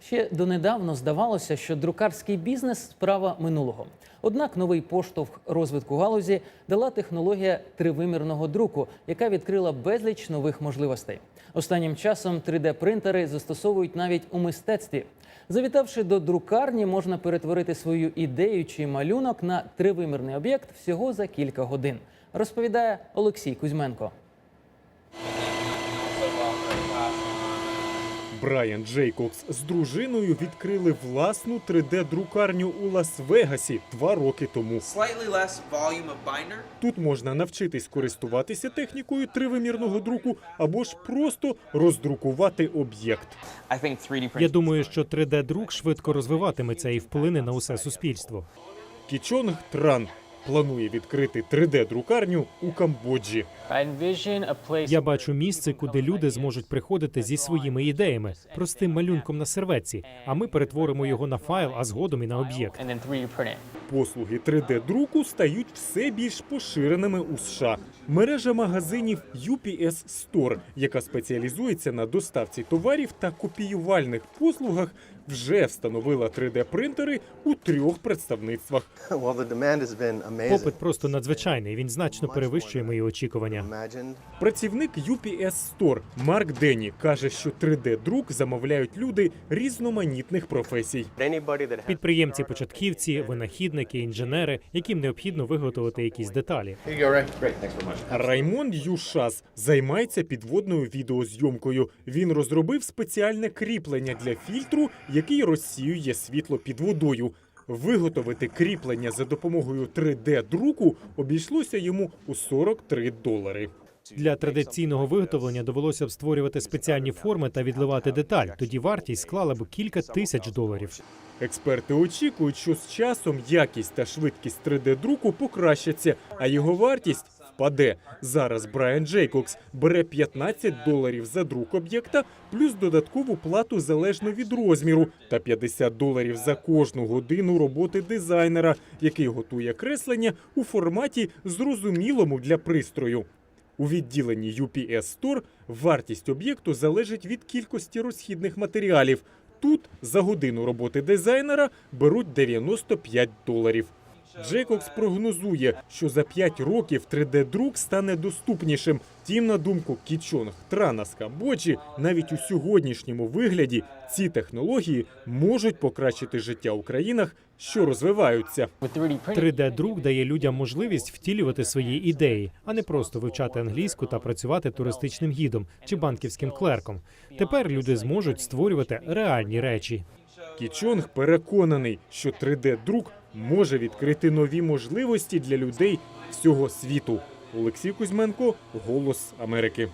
Ще донедавно здавалося, що друкарський бізнес справа минулого. Однак новий поштовх розвитку галузі дала технологія тривимірного друку, яка відкрила безліч нових можливостей. Останнім часом 3D-принтери застосовують навіть у мистецтві. Завітавши до друкарні, можна перетворити свою ідею чи малюнок на тривимірний об'єкт всього за кілька годин. Розповідає Олексій Кузьменко. Брайан Джейкобс з дружиною відкрили власну 3D-друкарню у Лас-Вегасі два роки тому. Тут можна навчитись користуватися технікою тривимірного друку або ж просто роздрукувати об'єкт. I think 3D Я думаю, що 3D-друк швидко розвиватиметься і вплине на усе суспільство. Кічонг Тран планує відкрити 3D-друкарню у Камбоджі. Я бачу місце, куди люди зможуть приходити зі своїми ідеями, простим малюнком на серветці, а ми перетворимо його на файл, а згодом і на об'єкт. and then 3D print it. Послуги 3D-друку стають все більш поширеними у США. Мережа магазинів UPS Store, яка спеціалізується на доставці товарів та копіювальних послугах, вже встановила 3D-принтери у трьох представництвах. Попит просто надзвичайний. Він значно перевищує мої очікування. Працівник UPS Store Марк Денні каже, що 3D-друк замовляють люди різноманітних професій. Підприємці, початківці, винахідники, інженери, яким необхідно виготовити якісь деталі. Раймонд Юшас займається підводною відеозйомкою. Він розробив спеціальне кріплення для фільтру, який розсіює світло під водою. Виготовити кріплення за допомогою 3D-друку обійшлося йому у 43 долари. Для традиційного виготовлення довелося б створювати спеціальні форми та відливати деталь. Тоді вартість склала б кілька тисяч доларів. Експерти очікують, що з часом якість та швидкість 3D-друку покращаться, а його вартість впаде. Зараз Брайан Джейкокс бере 15 доларів за друк об'єкта, плюс додаткову плату залежно від розміру, та 50 доларів за кожну годину роботи дизайнера, який готує креслення у форматі зрозумілому для пристрою. У відділенні UPS Store вартість об'єкту залежить від кількості розхідних матеріалів. Тут за годину роботи дизайнера беруть 95 доларів. Джейкокс прогнозує, що за 5 років 3D-друк стане доступнішим. Тім, на думку Кічонг Трана з Камбоджі, навіть у сьогоднішньому вигляді ці технології можуть покращити життя у країнах, що розвиваються. 3D-друк дає людям можливість втілювати свої ідеї, а не просто вивчати англійську та працювати туристичним гідом чи банківським клерком. Тепер люди зможуть створювати реальні речі. Кічонг переконаний, що 3D-друк може відкрити нові можливості для людей всього світу. Олексій Кузьменко, Голос Америки.